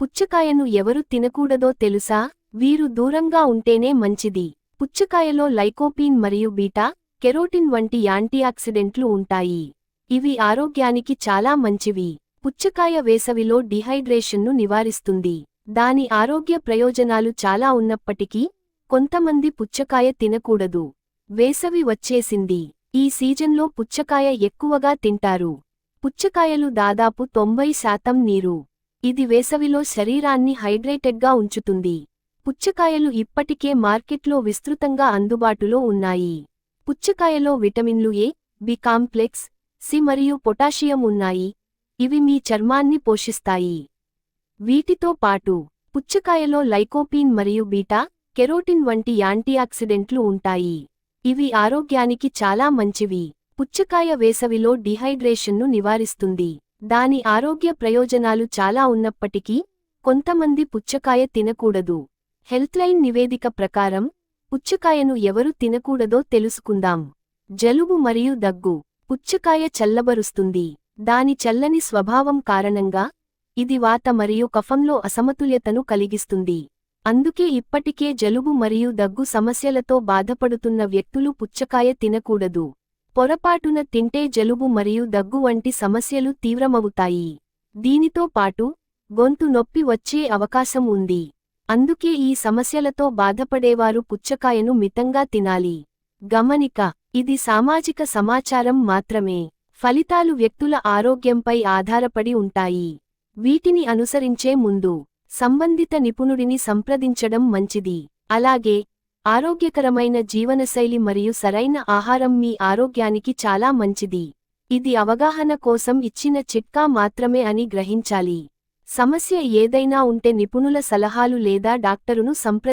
పుచ్చకాయను ఎవరు తినకూడదో తెలుసా? వీరు దూరంగా ఉంటేనే మంచిది. పుచ్చకాయలో లైకోపీన్ మరియు బీటా కెరోటిన్ వంటి యాంటీఆక్సిడెంట్లు ఉంటాయి. ఇవి ఆరోగ్యానికి చాలా మంచివి. పుచ్చకాయ వేసవిలో డిహైడ్రేషన్ను నివారిస్తుంది. దాని ఆరోగ్య ప్రయోజనాలు చాలా ఉన్నప్పటికీ కొంతమంది పుచ్చకాయ తినకూడదు. వేసవి వచ్చేసింది. ఈ సీజన్లో పుచ్చకాయ ఎక్కువగా తింటారు. పుచ్చకాయలు దాదాపు తొంభై శాతం నీరు. ఇది వేసవిలో శరీరాన్ని హైడ్రేటెడ్గా ఉంచుతుంది. పుచ్చకాయలు ఇప్పటికే మార్కెట్లో విస్తృతంగా అందుబాటులో ఉన్నాయి. పుచ్చకాయలో విటమిన్లు ఏ బి కాంప్లెక్స్ సి మరియు పొటాషియం ఉన్నాయి. ఇవి మీ చర్మాన్ని పోషిస్తాయి. వీటితో పాటు పుచ్చకాయలో లైకోపీన్ మరియు బీటా కెరోటిన్ వంటి యాంటీఆక్సిడెంట్లు ఉంటాయి. ఇవి ఆరోగ్యానికి చాలా మంచివి. పుచ్చకాయ వేసవిలో డిహైడ్రేషన్ను నివారిస్తుంది. దాని ఆరోగ్య ప్రయోజనాలు చాలా ఉన్నప్పటికీ కొంతమంది పుచ్చకాయ తినకూడదు. హెల్త్లైన్ నివేదిక ప్రకారం పుచ్చకాయను ఎవరు తినకూడదో తెలుసుకుందాం. జలుబు మరియు దగ్గు. పుచ్చకాయ చల్లబరుస్తుంది. దాని చల్లని స్వభావం కారణంగా ఇది వాత మరియు కఫంలో అసమతుల్యతను కలిగిస్తుంది. అందుకే ఇప్పటికే జలుబు మరియు దగ్గు సమస్యలతో బాధపడుతున్న వ్యక్తులు పుచ్చకాయ తినకూడదు. పొరపాటున తింటే జలుబు మరియు దగ్గు వంటి సమస్యలు తీవ్రమవుతాయి. దీనితో పాటు గొంతు నొప్పి వచ్చే అవకాశం ఉంది. అందుకే ఈ సమస్యలతో బాధపడేవారు పుచ్చకాయను మితంగా తినాలి. గమనిక ఇది సామాజిక సమాచారం మాత్రమే. ఫలితాలు వ్యక్తుల ఆరోగ్యంపై ఆధారపడి ఉంటాయి. వీటిని అనుసరించే ముందు సంబంధిత నిపుణుడిని సంప్రదించడం మంచిది. అలాగే ఆరోగ్యకరమైన జీవనశైలి మరియు సరైన ఆహారం మీ ఆరోగ్యానికి చాలా మంచిది. ఇది అవగాహన కోసం ఇచ్చిన చిట్కా మాత్రమే అని గ్రహించాలి. సమస్య ఏదైనా ఉంటే నిపుణుల సలహాలు లేదా డాక్టరును సంప్ర